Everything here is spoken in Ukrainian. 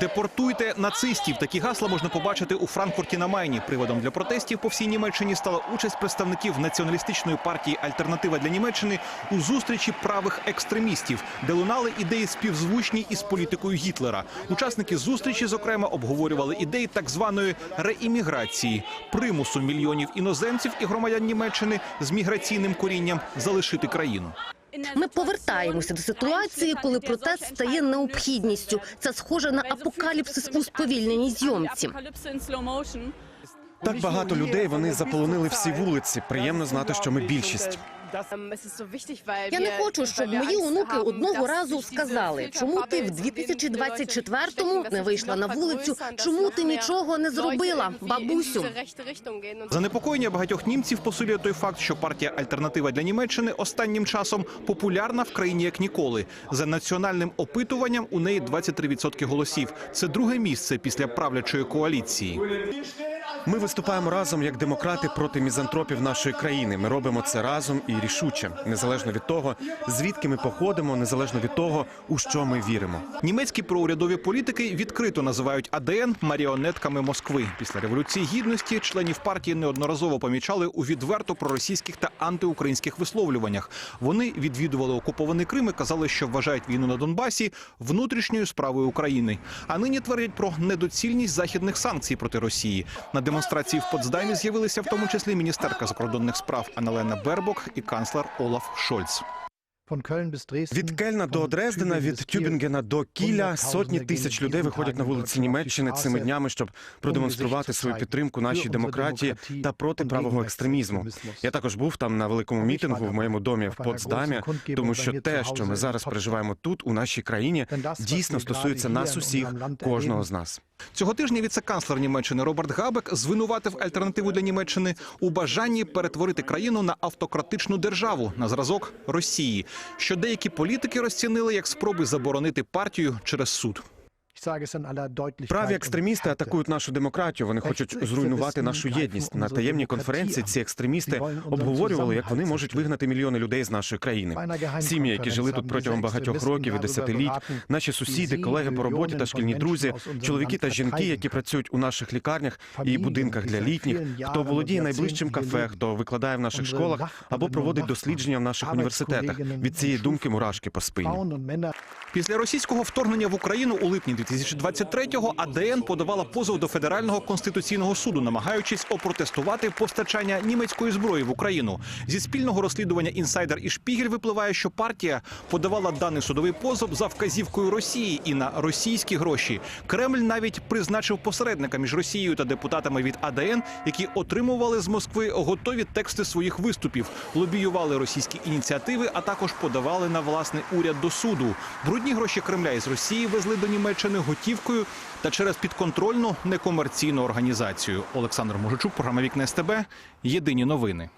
Депортуйте нацистів. Такі гасла можна побачити у Франкфурті на Майні. Приводом для протестів по всій Німеччині стала участь представників націоналістичної партії Альтернатива для Німеччини у зустрічі правих екстремістів, де лунали ідеї співзвучні із політикою Гітлера. Учасники зустрічі, зокрема, обговорювали ідеї так званої реімміграції, примусу мільйонів іноземців і громадян Німеччини з міграційним корінням залишити країну. Ми повертаємося до ситуації, коли протест стає необхідністю. Це схоже на апокаліпсис у сповільненій зйомці. Так багато людей вони заполонили всі вулиці. Приємно знати, що ми більшість. Я не хочу, щоб мої онуки одного разу сказали, чому ти в 2024-му не вийшла на вулицю, чому ти нічого не зробила, бабусю. Занепокоєння багатьох німців посилює той факт, що партія Альтернатива для Німеччини останнім часом популярна в країні як ніколи. За національним опитуванням у неї 23% голосів. Це друге місце після правлячої коаліції. Ми виступаємо разом як демократи проти мізантропів нашої країни. Ми робимо це разом і рішуче, незалежно від того, звідки ми походимо, незалежно від того, у що ми віримо. Німецькі проурядові політики відкрито називають АДН маріонетками Москви. Після революції гідності членів партії неодноразово помічали у відверто проросійських та антиукраїнських висловлюваннях. Вони відвідували окупований Крим і казали, що вважають війну на Донбасі внутрішньою справою України. А нині твердять про недоцільність західних санкцій проти Росії. На демонстрації в Потсдамі з'явилися в тому числі міністерка закордонних справ Аналена Бербок і канцлер Олаф Шольц. Від Кельна до Дрездена, від Тюбінгена до Кіля сотні тисяч людей виходять на вулиці Німеччини цими днями, щоб продемонструвати свою підтримку нашій демократії та проти правого екстремізму. Я також був там на великому мітингу в моєму домі в Потсдамі, тому що те, що ми зараз переживаємо тут, у нашій країні, дійсно стосується нас усіх, кожного з нас. Цього тижня віце-канцлер Німеччини Роберт Габек звинуватив альтернативу для Німеччини у бажанні перетворити країну на автократичну державу на зразок Росії, що деякі політики розцінили як спроби заборонити партію через суд. Праві екстремісти атакують нашу демократію. Вони хочуть зруйнувати нашу єдність. На таємній конференції ці екстремісти обговорювали, як вони можуть вигнати мільйони людей з нашої країни. Сім'ї, які жили тут протягом багатьох років і десятиліть, наші сусіди, колеги по роботі та шкільні друзі, чоловіки та жінки, які працюють у наших лікарнях і будинках для літніх, хто володіє найближчим кафе, хто викладає в наших школах або проводить дослідження в наших університетах. Від цієї думки мурашки по спині. Після російського вторгнення в Україну у липні 2023-го АДН подавала позов до Федерального конституційного суду, намагаючись опротестувати постачання німецької зброї в Україну. Зі спільного розслідування інсайдер і Шпігель випливає, що партія подавала даний судовий позов за вказівкою Росії і на російські гроші. Кремль навіть призначив посередника між Росією та депутатами від АДН, які отримували з Москви готові тексти своїх виступів, лобіювали російські ініціативи, а також подавали на власний уряд до суду. Брудні гроші Кремля із Росії везли до Німеччини готівкою та через підконтрольну некомерційну організацію. Олександр Можичук, програма Вікне СТБ. Єдині новини.